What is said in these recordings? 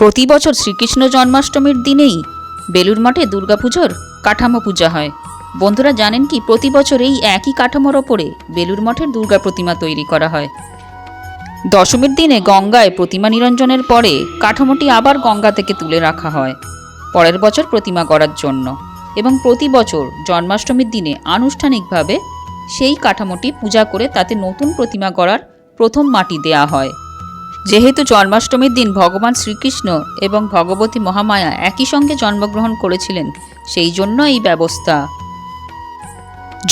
প্রতি বছর শ্রীকৃষ্ণ জন্মাষ্টমীর দিনেই বেলুর মঠে দুর্গাপুজোর কাঠামো পূজা হয়। বন্ধুরা জানেন কি, প্রতি বছর এই একই কাঠামোর ওপরে বেলুর মঠের দুর্গা প্রতিমা তৈরি করা হয়। দশমীর দিনে গঙ্গায় প্রতিমা নিরঞ্জনের পরে কাঠামোটি আবার গঙ্গা থেকে তুলে রাখা হয়, পরের বছর প্রতিমা করার জন্য। এবং প্রতি বছর জন্মাষ্টমীর দিনে আনুষ্ঠানিকভাবে সেই কাঠামোটি পূজা করে তাতে নতুন প্রতিমা করার প্রথম মাটি দেয়া হয়। যেহেতু জন্মাষ্টমীর দিন ভগবান শ্রীকৃষ্ণ এবং ভগবতী মহামায়া একই সঙ্গে জন্মগ্রহণ করেছিলেন, সেই জন্য এই ব্যবস্থা।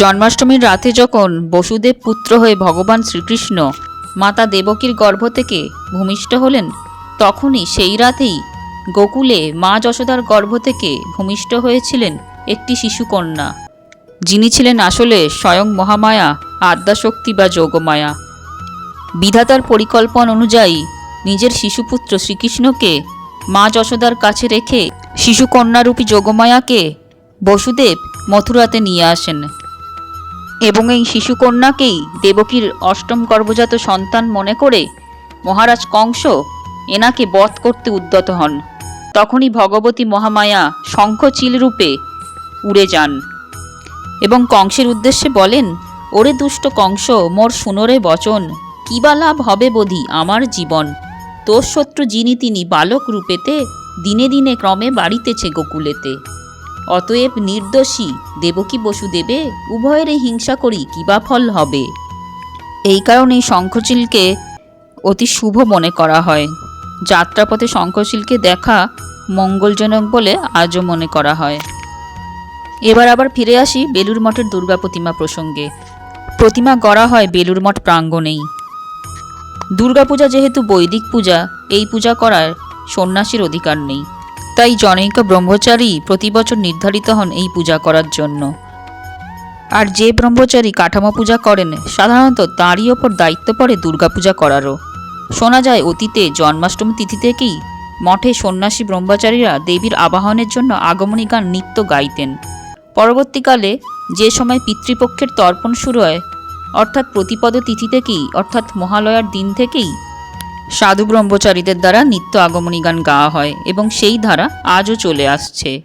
জন্মাষ্টমীর রাতে যখন বসুদেব পুত্র হয়ে ভগবান শ্রীকৃষ্ণ মাতা দেবকীর গর্ভ থেকে ভূমিষ্ঠ হলেন, তখনই সেই রাতেই গোকুলে মা যশোদার গর্ভ থেকে ভূমিষ্ঠ হয়েছিলেন একটি শিশুকন্যা, যিনি ছিলেন আসলে স্বয়ং মহামায়া, আদ্যাশক্তি বা যোগমায়া। বিধাতার পরিকল্পনা অনুযায়ী নিজের শিশুপুত্র শ্রীকৃষ্ণকে মা যশোদার কাছে রেখে শিশুকন্যারূপী যোগমায়াকে বসুদেব মথুরাতে নিয়ে আসেন। এবং এই শিশুকন্যাকেই দেবকীর অষ্টম গর্ভজাত সন্তান মনে করে মহারাজ কংস এনাকে বধ করতে উদ্যত হন। তখনই ভগবতী মহামায়া শঙ্খচিল রূপে উড়ে যান এবং কংসের উদ্দেশ্যে বলেন, ওরে দুষ্ট কংস, মোর শুনোরে বচন। কি বা লাভ হবে বোধি আমার জীবন? তোর শত্রু যিনি তিনি বালক রূপেতে দিনে দিনে ক্রমে বাড়িতেছে গোকুলেতে। অতএব নির্দোষী, দেবকী বসুদেবে উভয়ের এই হিংসা করি কি বা ফল হবে? এই কারণেই শঙ্খচিলকে অতি শুভ মনে করা হয়। যাত্রাপথে শঙ্খচিলকে দেখা মঙ্গলজনক বলে আজও মনে করা হয়। এবার আবার ফিরে আসি বেলুর মঠের দুর্গা প্রতিমা প্রসঙ্গে। প্রতিমা গড়া হয় বেলুর মঠ প্রাঙ্গণেই। দুর্গাপূজা যেহেতু বৈদিক পূজা, এই পূজা করার সন্ন্যাসীর অধিকার নেই। তাই জনৈক ব্রহ্মচারী প্রতি বছর নির্ধারিত হন এই পূজা করার জন্য। আর যে ব্রহ্মচারী কাঠামো পূজা করেন, সাধারণত তাঁরই ওপর দায়িত্ব পড়ে দুর্গাপূজা করারও। শোনা যায়, অতীতে জন্মাষ্টমী তিথি থেকেই মঠে সন্ন্যাসী ব্রহ্মচারীরা দেবীর আবাহনের জন্য আগমনী গান, নিত্য গাইতেন। পরবর্তীকালে যে সময় পিতৃপক্ষের তর্পণ শুরু হয় অর্থাৎ প্রতিপদ তিথি থেকেই অর্থাৎ মহালয়ার দিন থেকেই? সাধু ব্রহ্মচারীদের দ্বারা নিত্য আগমনী গান গাওয়া হয় এবং সেই ধারা আজও চলে আসছে।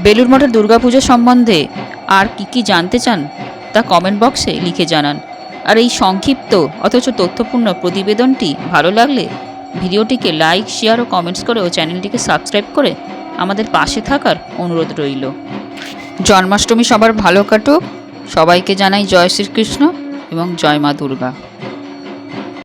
বেলুর মঠের দুর্গাপুজো সম্বন্ধে আর কি কি জানতে চান, তা কমেন্ট বক্সে লিখে জানান। আর এই সংক্ষিপ্ত, অথচ তথ্যপূর্ণ প্রতিবেদনটি ভালো লাগলে ভিডিওটিকে লাইক শেয়ার ও কমেন্টস করে ও চ্যানেলটিকে সাবস্ক্রাইব করে আমাদের পাশে থাকার অনুরোধ রইল। জন্মাষ্টমী সবার ভালো কাটুক সবাইকে জানাই জয় শ্রীকৃষ্ণ এবং জয় মা দুর্গা।